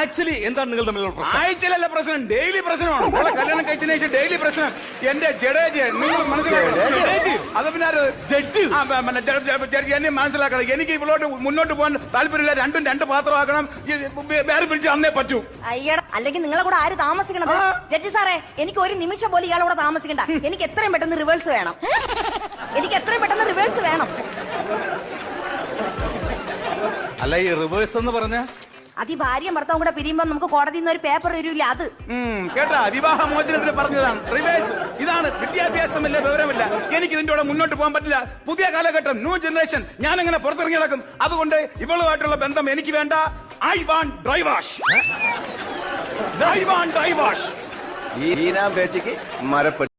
Actually എന്താണ് നിങ്ങൾ തമ്മിലുള്ള പ്രശ്നം? ആഴ്ചയിലല്ല പ്രശ്നം ഡെയിലി പ്രശ്നമാണ്. നമ്മളെ കല്യാണം കഴിച്ചതിന് ശേഷം ഡെയിലി പ്രശ്നം. എന്റെ ജഡേജ് നിങ്ങൾ മനസ്സിലാക്കണം അത് പിന്നെ ആര്? ജഡ്ജ്. ആ, പിന്നെ എന്നെ മനസ്സിലാക്കണം. എനിക്ക് ഇവളോട്ട് മുന്നോട്ട് പോകാൻ താല്പര്യമില്ല. രണ്ടും രണ്ട് പാത്രമാക്കണം. ഈ വേറെ പിടിച്ച് അന്നേ പറ്റൂ. അയ്യടാ അല്ലെങ്കിൽ നിങ്ങളെ കൂടെ ആര് താമസിക്കണത്? ജഡ്ജി സാറേ എനിക്ക് ഒരു നിമിഷം പോലും ഇയാളെ കൂടെ താമസിക്കണ്ട. എനിക്ക് എത്രയും പെട്ടെന്ന് റിവേഴ്സ് വേണം. എനിക്ക് എത്രയും പെട്ടെന്ന് റിവേഴ്സ് വേണം. അല്ല ഈ റിവേഴ്സ് എന്ന് പറഞ്ഞ അത് ഭാര്യയും ഭർത്താവും കൂടെ പിരിയുമ്പോ നമുക്ക് കോടതിയിൽ നിന്ന് ഒരു പേപ്പർ വരില്ല അത്. കേട്ടാ. വിവാഹ മോചനത്തിൽ പറഞ്ഞതാണ്. റിവേഴ്സ് ഇതാണ് വിദ്യാഭ്യാസമില്ല വിവരമില്ല. എനിക്ക് ഇതിന്റെ കൂടെ മുന്നോട്ട് പോകാൻ പറ്റില്ല. പുതിയ കാലഘട്ടം ന്യൂ ജനറേഷൻ ഞാൻ എങ്ങനെ പുറത്തിറങ്ങി നടക്കും. അതുകൊണ്ട് ഇവളുമായിട്ടുള്ള ബന്ധം എനിക്ക് വേണ്ട. I want divorce I want divorce ഈ പേച്ചയ്ക്ക് മരപ്പെട്ടി